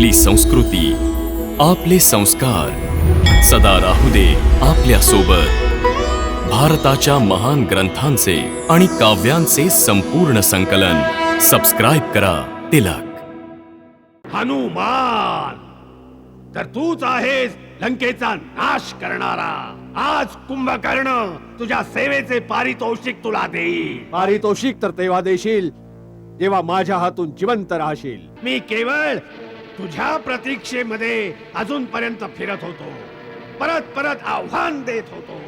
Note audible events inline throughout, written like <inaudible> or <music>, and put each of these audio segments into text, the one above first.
आपली संस्कृती आपले संस्कार. सदा राहू दे आपल्यासोबत भारताच्या महान ग्रंथांचे आणि काव्यांचे संपूर्ण संकलन. सबस्क्राईब करा तिलक. हनुमान! तर तूच आहेस लंकेचा नाश करणारा. आज कुंभकर्ण तुझ्या सेवेचे पारितोषिक तुला देईल. पारितोषिक तर तेव्हा देशील जेव्हा माझ्या हातून जिवंत राहशील. मी केवळ तुझ्या प्रतीक्षेमध्ये अजूनपर्यंत फिरत होतो. परत परत आव्हान देत होतो.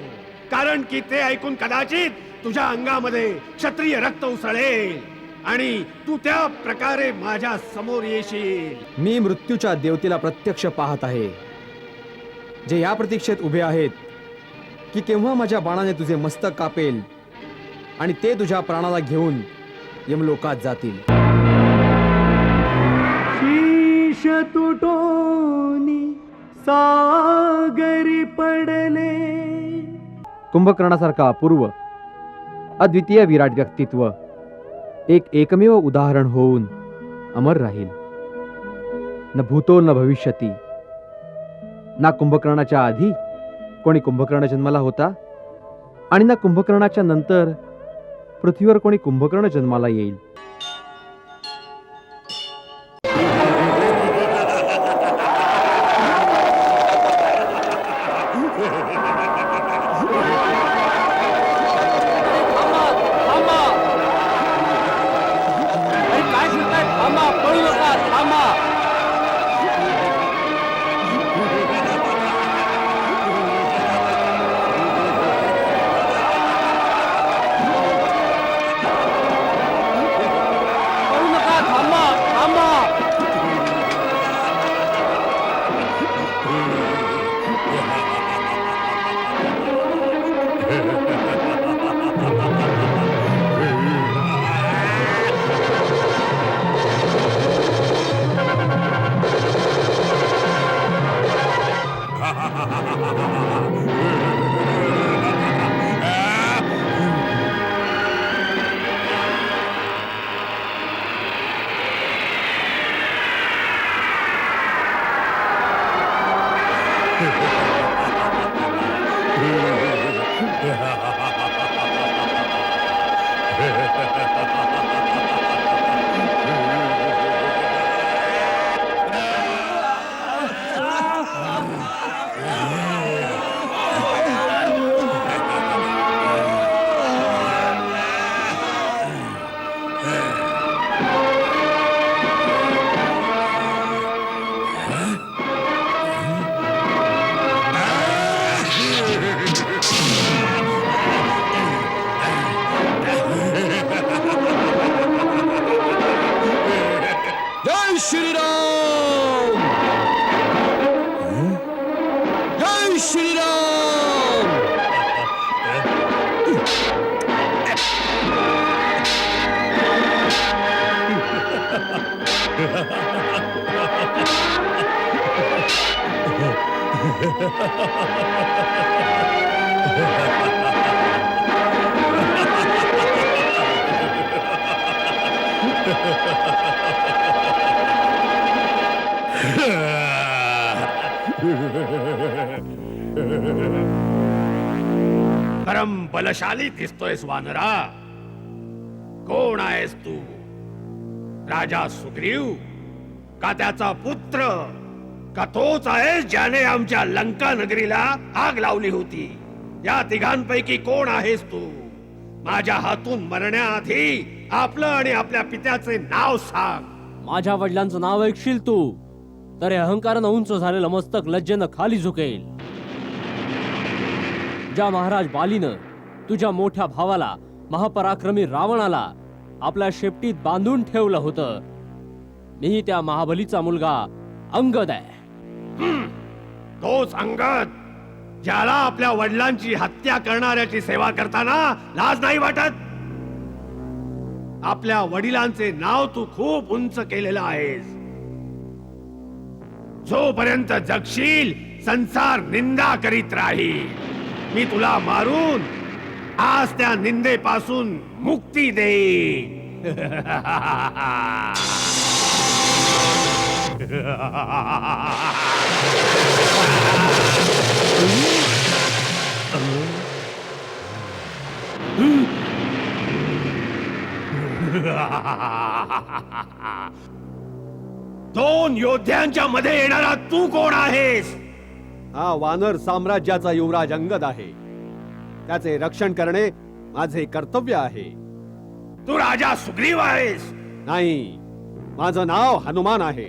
कारण की ते ऐकून कदाचित तुझ्या अंगामध्ये क्षत्रिय रक्त उसळेल आणि तू त्या प्रकारे माझ्यासमोर येशील. मी मृत्यूच्या देवतेला प्रत्यक्ष पाहत आहे. जे या प्रतीक्षेत उभे आहेत की केव्हा माझ्या बाणाने तुझे मस्तक कापेल आणि ते तुझ्या प्राणाला घेऊन यमलोकात जातील. शीश तुटोनी सागरी पडले. कुंभकर्णासारखा अपूर्व अद्वितीय विराट व्यक्तित्व एक एकमेव उदाहरण होऊन अमर राहील. न भूतो न भविष्यती ना कुंभकर्णाच्या आधी कोणी कुंभकर्ण जन्माला होता आणि ना कुंभकर्णाच्या नंतर पृथ्वीवर कोणी कुंभकर्ण जन्माला येईल. परम बलशाली दिसतोयस वानरा. कोण आहेस तू? राजा सुग्रीव का त्याचा पुत्र? का तोच आहेस ज्याने आमच्या लंका नगरीला आग लावली होती. या तिघांपैकी कोण आहेस तू? माझ्या हातून मरण्याआधी आपलं आणि आपल्या पित्याचे नाव सांग. माझ्या वडिलांचं नाव ऐकशील तू? तर अहंकारानं उंच झालेलं मस्तक लज्जेनं खाली झुकेल. ज्या महाराज बालीनं तुझ्या मोठ्या भावाला महापराक्रमी रावणाला आपल्या शेपटीत बांधून ठेवलं होतं मी त्या महाबलीचा मुलगा अंगद आहे. तोच अंगद ज्याला आपल्या वडिलांची हत्या करणाऱ्याची सेवा करताना लाज नाही वाटत? आपल्या वडिलांचे नाव तू खूप उंच केलेलं आहेस. जोपर्यंत जगशील संसार निंदा करीत राहील. मी तुला मारून आज त्या निंदेपासून मुक्ती देईन. <laughs> दोन योद्ध्यांच्या मध्ये येणारा तू कोण आहेस? हा वानर साम्राज्याचा युवराज अंगद आहे. त्याचे रक्षण करणे माझे कर्तव्य आहे. तू राजा सुग्रीव आहेस. नाही माझं नाव हनुमान आहे.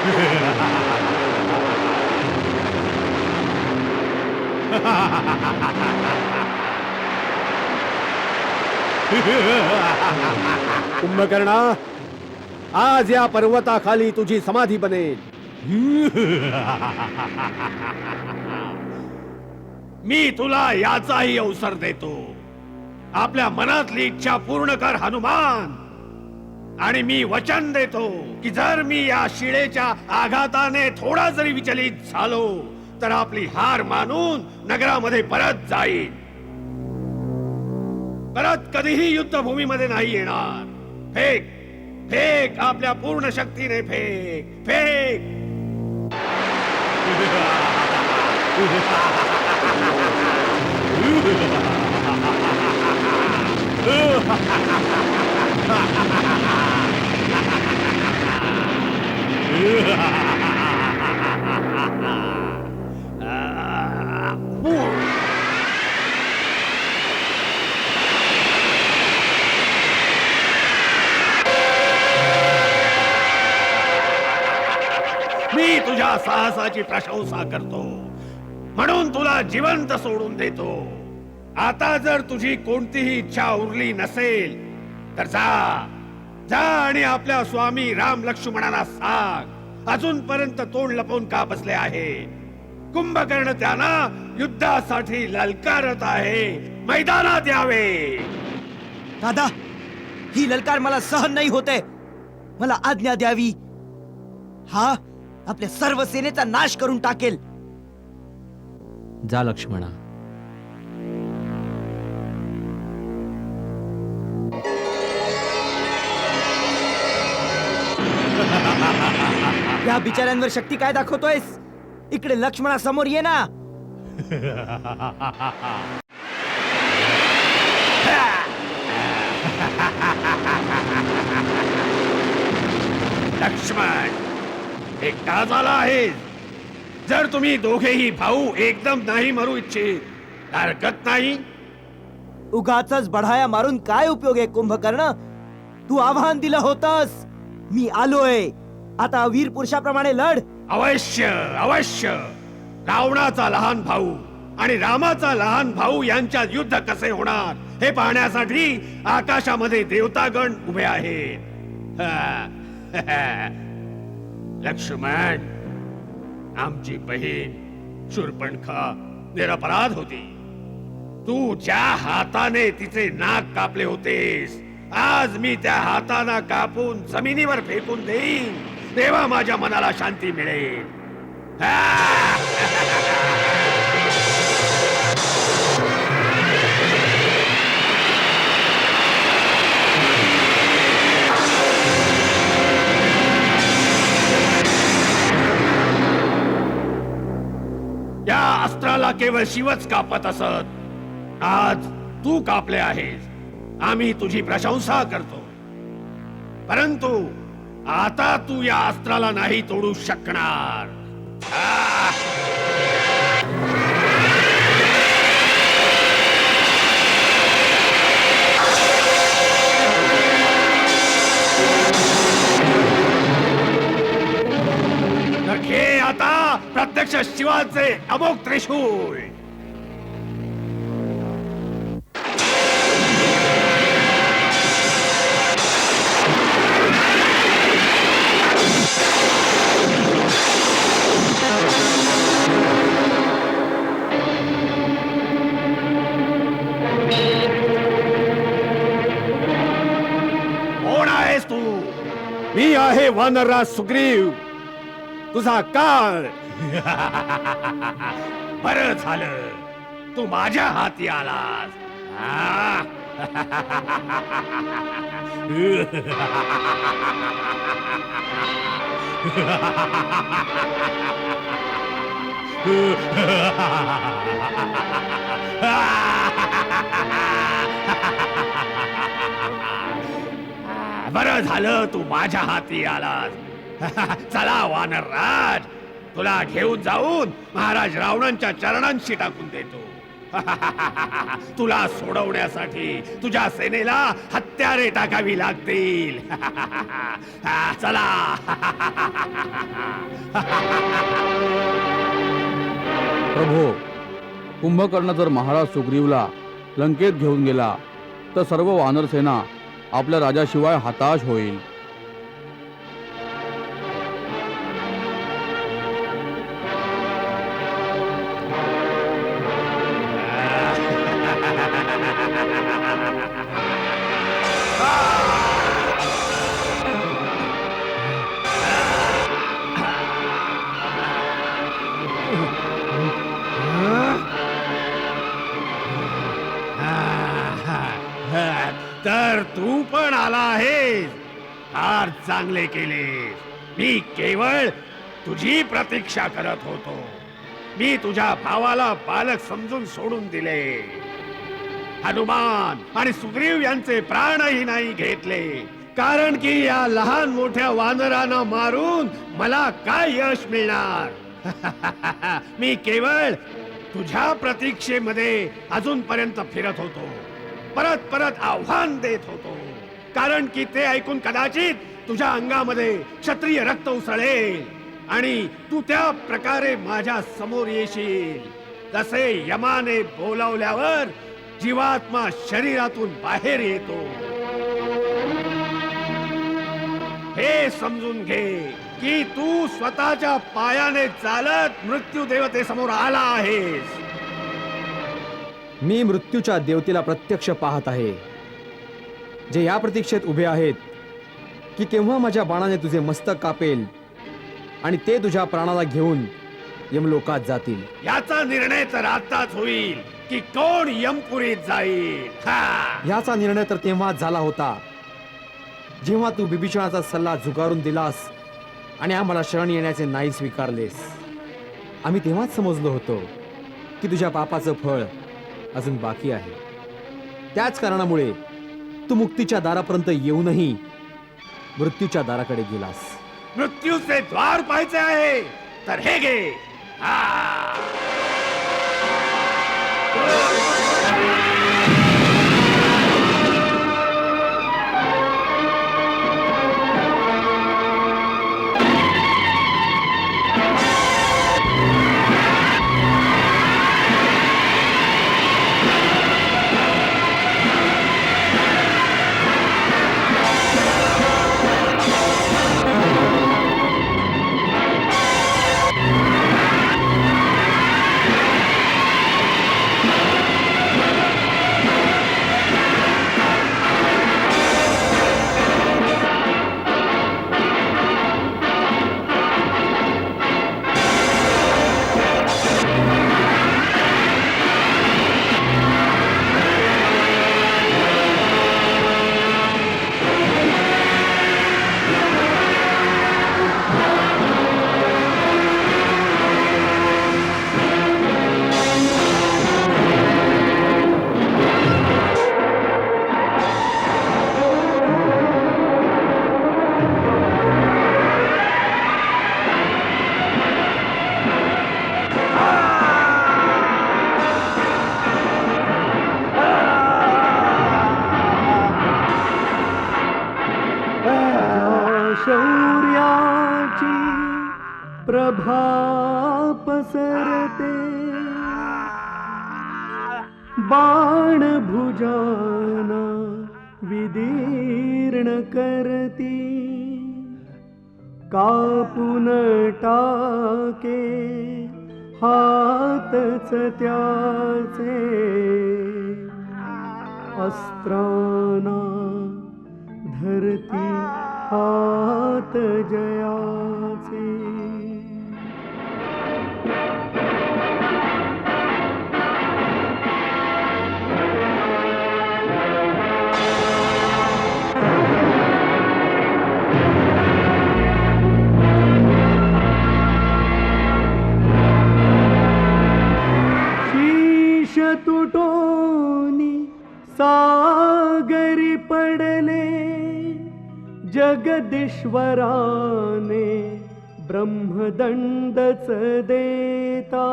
<laughs> कुंभकर्णा आज या पर्वताखाली तुझी समाधी बनेल. <laughs> मी तुला याचाही अवसर देतो. आपल्या मनातली इच्छा पूर्ण कर हनुमान. आणि मी वचन देतो की जर मी या शिळेच्या आघाताने थोडा जरी विचलित झालो तर आपली हार मानून नगरामध्ये परत जाईल परत कधीही युद्धभूमीमध्ये नाही येणार. फेक फेक आपल्या पूर्ण शक्तीने फेक फेक. <laughs> मी तुझ्या साहसाची प्रशंसा करतो. म्हणून तुला जिवंत सोडून देतो. आता जर तुझी कोणतीही इच्छा उरली नसेल तर जा. जा आणि आपल्या स्वामी राम लक्ष्मणाला सांग. अजूनपर्यंत तोंड लपवून का बसले आहे? कुंभकर्ण त्यांना युद्धासाठी ललकारत आहे. मैदानात यावे. दादा ही ललकार मला सहन नाही होते. मला आज्ञा द्यावी. हा आपल्या सर्व सेनेचा नाश करून टाकेल. जा लक्ष्मणा. या बिचाऱ्यांवर शक्ती काय दाखवतोयस? इकडे लक्ष्मणा समोर ये ना. लक्ष्मण एकटा झाला आहे जर तुम्ही दोघेही भाऊ एकदम नाही मरू इच्छित हरकत नाही. उगाच बढाया मारून काय उपयोग आहे कुंभकर्ण? तू आव्हान दिलं होतस. मी आलोय. आता वीर पुरुषाप्रमाणे लढ. अवश्य अवश्य. रावणाचा लहान भाऊ आणि रामाचा लहान भाऊ यांच्यात युद्ध कसे होणार हे पाहण्यासाठी आकाशामध्ये देवतागण उभे आहेत. <laughs> लक्ष्मण आमची बहीण शूरपणख निरपराध होती. तू ज्या हाताने तिचे नाक कापले होतेस आज मी त्या हाताना कापून जमिनीवर फेकून देईन. तेव्हा माझ्या मनाला शांती मिळेल. या अस्त्राला केवळ शिवच कापत असत. आज तू कापले आहेस. आम्ही तुझी प्रशंसा करतो. परंतु आता तू या अस्त्राला नाही तोडू शकणार. आता प्रत्यक्ष शिवाचे अमोक त्रिशूळ मी आहे वानरराज सुग्रीव. तुझा काळ. <laughs> बर झालं. तू माझ्या हाती आलास. <laughs> बरं झालं तू माझ्या हाती आलास. <laughs> चला वानर राज. तुला घेऊन जाऊन महाराज रावणांच्या चरणांशी टाकून देतो. <laughs> तुला सोडवण्यासाठी तुझ्या सेनेला हत्यारे टाकावी लागतील. <laughs> चला. प्रभो कुंभकर्ण जर महाराज सुग्रीवला लंकेत घेऊन गेला तर सर्व वानरसेना आपल्या राजाशिवाय हताश होईल. फार चांगले केले मी केवळ तुझी प्रतीक्षा करत होतो. मी तुझ्या भावाला बालक समजून सोडून दिले. हनुमान आणि सुग्रीव यांचे प्राणही नाही घेतले. कारण की या लहान मोठ्या वानरांना मारून मला काय यश मिळणार? <laughs> मी केवळ तुझ्या प्रतीक्षेमध्ये अजूनपर्यंत फिरत होतो. परत परत आव्हान देत होतो. कारण की ते ऐकून कदाचित तुझ्या अंगामध्ये क्षत्रिय रक्त उसळेल आणि तू त्या प्रकारे माझ्यासमोर येशील. जसे यमाने बोलावल्यावर जीवात्मा शरीरातून बाहेर येतो. हे समजून घे की तू स्वतःच्या पायाने चालत मृत्यू देवते समोर आला आहेस. मी मृत्यूच्या देवतेला प्रत्यक्ष पाहत आहे. जे या प्रतीक्षेत उभे आहेत की केव्हा माझ्या बाणाने तुझे मस्तक कापेल आणि ते तुझ्या प्राणाला घेऊन यमलोकात जातील. याचा निर्णय तर आताच होईल की कोण यमपुरीत जाईल. हा. याचा निर्णय तर तेव्हाच झाला होता. जेव्हा तू बिभीषणाचा सल्ला झुगारून दिलास आणि आम्हाला शरण येण्याचे नाही स्वीकारलेस आम्ही तेव्हाच समजलो होतो की तुझ्या पापाचं फळ अजून बाकी आहे. त्याच कारणामुळे तू मुक्तीच्या दारापर्यंत येऊनही मृत्यूच्या दाराकडे गेलास. मृत्यूचे द्वार पाहायचे आहे. तर हे घे. हा. त्या अस्त्राना धरती हात जया। जगदीश्वराने ब्रह्मदंडच देता।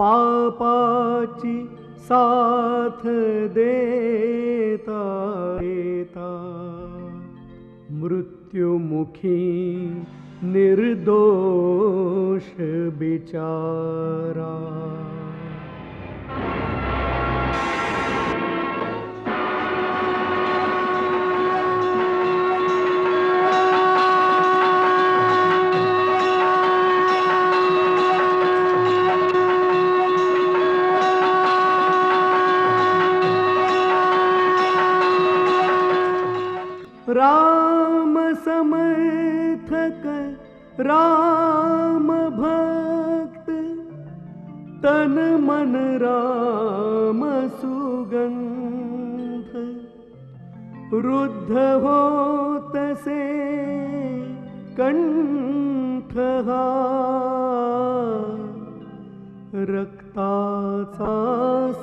पापाची साथ देता देता। मृत्युमुखी निर्दोष बिचारा। राम समर्थक राम भक्त तन मन राम सुगंध रुद्ध होतसे कंठ हा रक्ताचा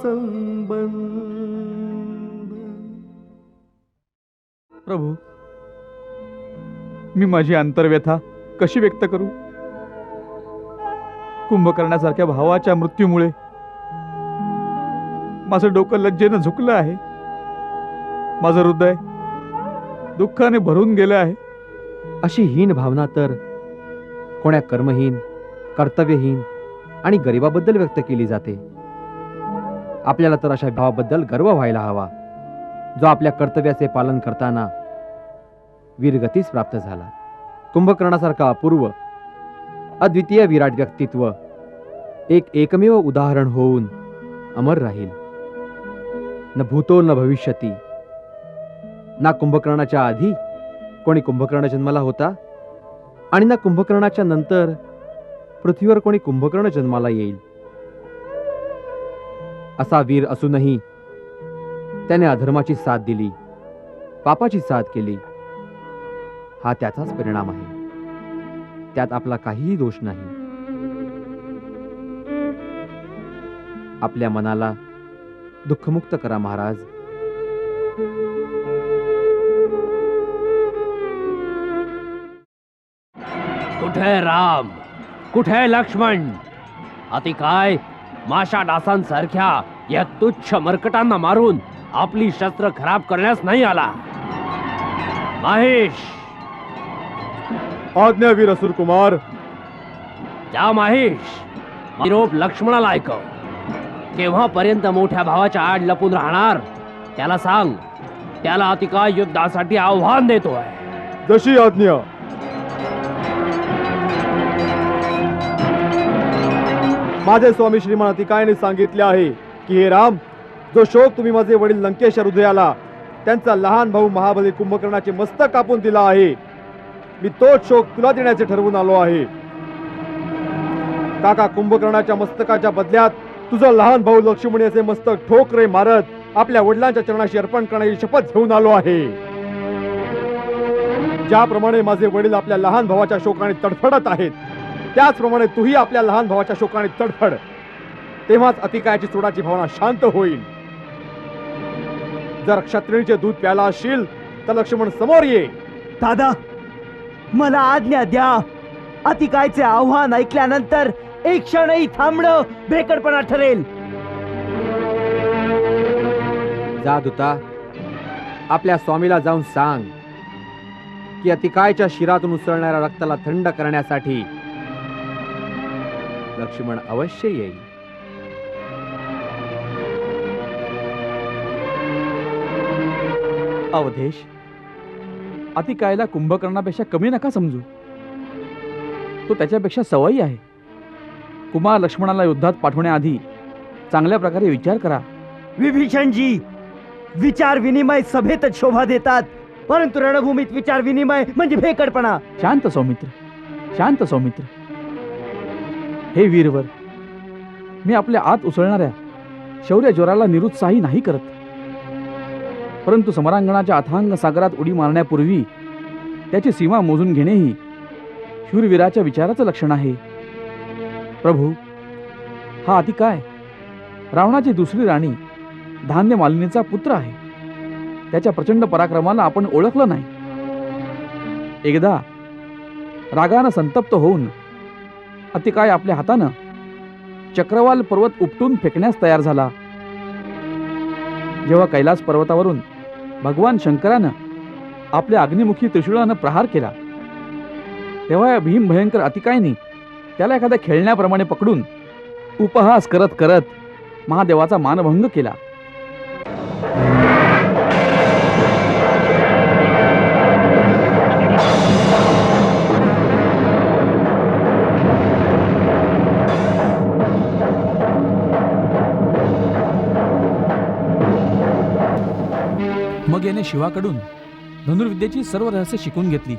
संबंध प्रभू. मी माझी अंतर्व्यथा कशी व्यक्त करू? कुंभकर्णासारख्या भावाच्या मृत्यूमुळे माझं डोकं लज्जेनं झुकलं आहे. माझं हृदय दुःखाने भरून गेलं आहे. अशी हीन भावना तर कोण्या कर्महीन कर्तव्यहीन आणि गरिबाबद्दल व्यक्त केली जाते. आपल्याला तर अशा भावाबद्दल गर्व व्हायला हवा. जो आपल्या कर्तव्याचे पालन करताना वीरगतीस प्राप्त झाला. कुंभकर्णासारखा अपूर्व अद्वितीय विराट व्यक्तित्व एक एकमेव उदाहरण होऊन अमर राहील. न भूतो न भविष्यती. ना कुंभकर्णाच्या आधी कोणी कुंभकर्ण जन्माला होता आणि ना कुंभकर्णाच्या नंतर पृथ्वीवर कोणी कुंभकर्ण जन्माला येईल. असा वीर असूनही त्याने अधर्माची साथ दिली पापाची साथ केली. हा त्याचाच परिणाम आहे. त्यात आपला काहीही दोष नाही. आपल्या मनाला दुःखमुक्त करा महाराज. कुठे राम? कुठे लक्ष्मण? अति काय माशा डासांसारख्या या तुच्छ मरकटांना मारून आपली शस्त्र खराब करण्यास नाही आला. महेश! आज्ञावीर असुर कुमार त्या महेश! निरोप लक्ष्मणाला ऐकव केव्हापर्यंत मोठ्या भावाच्या आड लपून राहणार त्याला सांग. त्याला अतिकाय युद्धासाठी आव्हान देतोय. जशी आज्ञा. माझे स्वामी श्रीमान अतिकायने सांगितले आहे की हे राम जो शोक तुम्ही माझे वडील लंकेश हृदयाला त्यांचा लहान भाऊ महाबली कुंभकर्णाचे मस्तक कापून दिला आहे. मी तोच शोक तुला देण्याचे ठरवून आलो आहे. काका कुंभकर्णाच्या मस्तकाच्या बदल्यात तुझा लहान भाऊ लक्ष्मणी असे मस्तक ठोकरे मारत आपल्या वडिलांच्या चरणाशी अर्पण करण्याची शपथ घेऊन आलो आहे. ज्याप्रमाणे माझे वडील आपल्या लहान भावाच्या शोकाने तडफडत आहेत त्याचप्रमाणे तूही आपल्या लहान भावाच्या शोकाने तडफड. तेव्हाच अतिकायाची चुडाची भावना शांत होईल. जर क्षत्रिणीचे दूध प्याला असशील तर लक्ष्मण समोर ये. दादा मला आज्ञा द्या. अतिकायचे आव्हान ऐकल्यानंतर एक क्षणही थांबणं भेकडपणा ठरेल. जा दुता आपल्या स्वामीला जाऊन सांग की अतिकायच्या शिरातून उसळणाऱ्या रक्ताला थंड करण्यासाठी लक्ष्मण अवश्य येईल. अवधेश अतिकायला कुंभकर्णापेक्षा कमी नका समजू. तो त्याच्यापेक्षा सवयी आहे. कुमार लक्ष्मणाला युद्धात पाठवण्याआधी चांगल्या प्रकारे विचार करा. विभीषणजी विचार विनिमय सभेतच शोभा देतात. परंतु रणभूमीत विचार विनिमय म्हणजे भेकडपणा. शांत सौमित्र शांत सौमित्र. हे वीरवर मी आपल्या आत उसळणाऱ्या शौर्य ज्वराला निरुत्साही नाही करत. परंतु समरांगणाच्या अथांग सागरात उडी मारण्यापूर्वी त्याची सीमा मोजून घेणेही शूरवीराच्या विचाराचं लक्षण आहे. प्रभू हा अति काय? रावणाची दुसरी राणी धान्य मालिनीचा पुत्र आहे. त्याच्या प्रचंड पराक्रमाला आपण ओळखलं नाही. एकदा रागानं संतप्त होऊन अतिकाय आपल्या हातानं चक्रवाल पर्वत उपटून फेकण्यास तयार झाला. जेव्हा कैलास पर्वतावरून भगवान शंकरानं आपल्या अग्निमुखी त्रिशूळानं प्रहार केला. तेव्हा या भीम भयंकर अतिकायनी त्याला एखाद्या खेळण्याप्रमाणे पकडून उपहास करत करत महादेवाचा मानभंग केला. मग शिवाकडून धनुर्विद्येची सर्व रहस्य शिकून घेतली.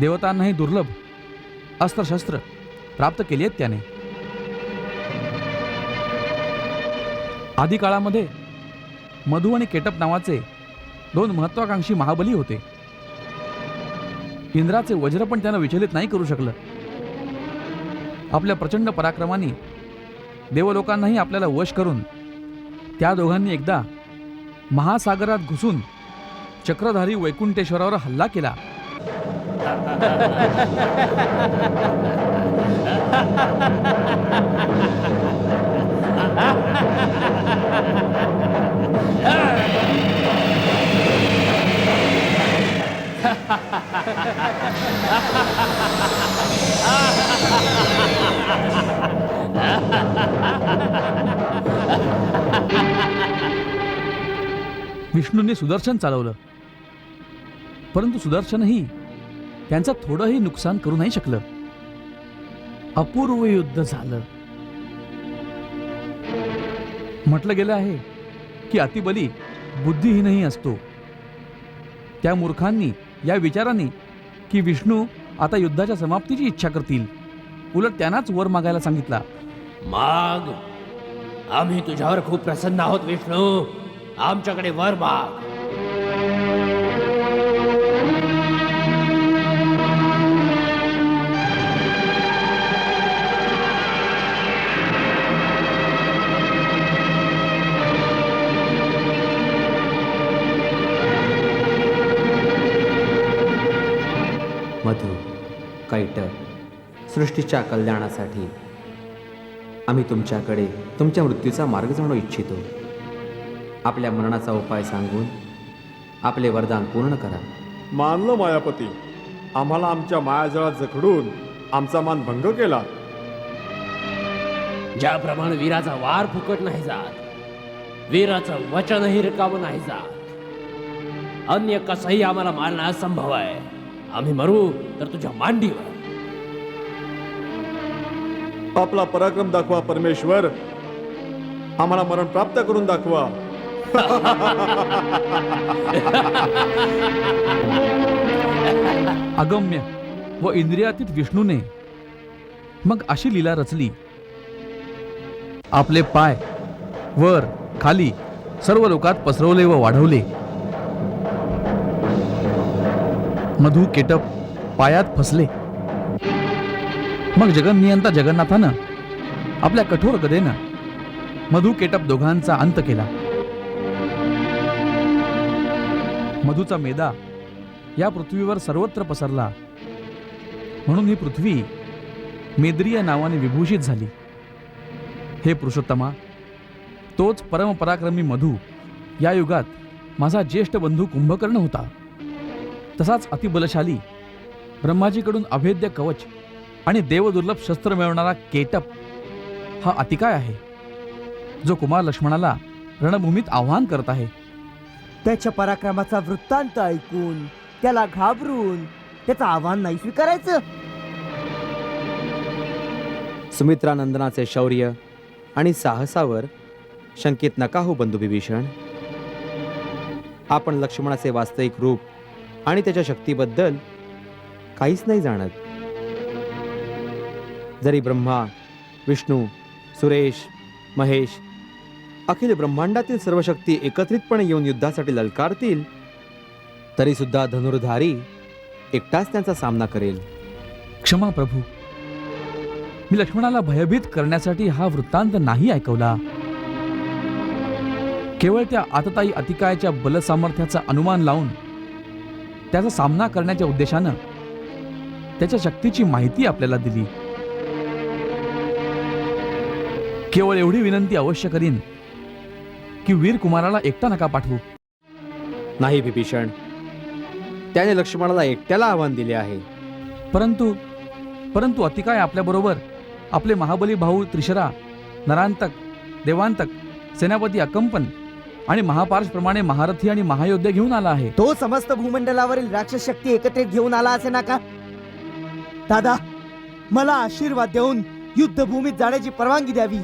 देवतांनाही दुर्लभ अस्त्रशस्त्र प्राप्त केली आहेत त्याने. आधी काळामध्ये मधु आणि केटप नावाचे दोन महत्वाकांक्षी महाबली होते. इंद्राचे वज्र पण त्यानं विचलित नाही करू शकलं. आपल्या प्रचंड पराक्रमाने देवलोकांनाही आपल्याला वश करून त्या दोघांनी एकदा महासागरात घुसून चक्रधारी वैकुंठेश्वरावर हल्ला केला. <laughs> विष्णूंनी सुदर्शन चालवलं. परंतु सुदर्शनही त्यांचं थोडंही नुकसान करू नाही शकलं. अपूर्व युद्ध झालं. म्हटलं गेलं आहे की अतिबली बुद्धिहीनही असतो. त्या मूर्खांनी या विचारांनी की विष्णू आता युद्धाच्या समाप्तीची इच्छा करतील. उलट त्यांनाच वर मागायला सांगितला. माग. आम्ही तुझ्यावर खूप प्रसन्न आहोत विष्णू. आमच्याकडे वर माग मधु कैट सृष्टीच्या कल्याणासाठी आम्ही तुमच्याकडे तुमच्या मृत्यूचा मार्ग जाणू इच्छितो. आपल्या मरणाचा उपाय सांगून आपले वरदान पूर्ण करा. मानलं मायापती. आम्हाला आमच्या मायाजळात जखडून आमचा मान भंग केला. ज्याप्रमाणे वीराचा वार फुकट नाही जात वीराचं वचनही रिकामं नाही जात. अन्य कसंही आम्हाला मारणं असंभव आहे. आम्ही मरू तर तुझ्या मांडीवर. आपला पराक्रम दाखवा परमेश्वर. आम्हाला मरण प्राप्त करून दाखवा. अगम्य व इंद्रियातीत विष्णूने मग अशी लीला रचली. आपले पाय वर खाली सर्व लोकात पसरवले व वाढवले. मधु केटप पायात फसले. मग जगन्नियंता जगन्नाथानं आपल्या कठोर गदेनं मधु केटप दोघांचा अंत केला. मधुचा मेदा या पृथ्वीवर सर्वत्र पसरला. म्हणून ही पृथ्वी मेद्रिय नावाने विभूषित झाली. हे पुरुषोत्तमा तोच परमपराक्रमी मधू या युगात माझा ज्येष्ठ बंधू कुंभकर्ण होता. तसाच अतिबलशाली ब्रह्माजीकडून अभेद्य कवच आणि देवदुर्लभ शस्त्र मिळवणारा केटप हा अतिकाय आहे जो कुमार लक्ष्मणाला रणभूमीत आव्हान करत आहे. त्याच्या पराक्रमाचा वृत्तांत ऐकून त्याला घाबरून त्याचं आव्हान नाही स्वीकारायचं. सुमित्रानंदनाचे शौर्य आणि साहसावर शंकित नका हो बंधू विभीषण. आपण लक्ष्मणाचे वास्तविक रूप आणि त्याच्या शक्तीबद्दल काहीच नाही जाणत. जरी ब्रह्मा विष्णू सुरेश महेश अखिल ब्रह्मांडातील सर्व शक्ती एकत्रितपणे येऊन युद्धासाठी ललकारतील तरी सुद्धा धनुर्धारी एकटाच त्यांचा सामना करेल. क्षमा प्रभू. मी लक्ष्मणाला भयभीत करण्यासाठी हा वृत्तांत नाही ऐकवला. केवळ त्या आतताई अतिकायाच्या बलसामर्थ्याचा अनुमान लावून त्याचा सामना करण्याच्या उद्देशानं त्याच्या शक्तीची माहिती आपल्याला दिली. केवळ एवढी विनंती अवश्य करीन की वीर कुमाराला एकटा नका पाठवू. नाही विभीषण. त्याने लक्ष्मणाला एकट्याला आव्हान दिले आहे. परंतु परंतु अतिकाय आपल्याबरोबर आपले महाबली भाऊ त्रिशरा नरांतक देवांतक सेनापती अकंपन आणि महापार्शप्रमाणे महारथी आणि महायोद्धे घेऊन आला आहे. तो समस्त भूमंडलावरील राक्षस शक्ती एकत्रित घेऊन आला असे ना का दादा मला आशीर्वाद देऊन युद्धभूमीत जाण्याची परवानगी द्यावी.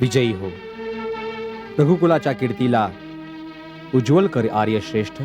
विजयी हो। रघुकुलाच्या कीर्तीला उज्ज्वल कर आर्यश्रेष्ठ।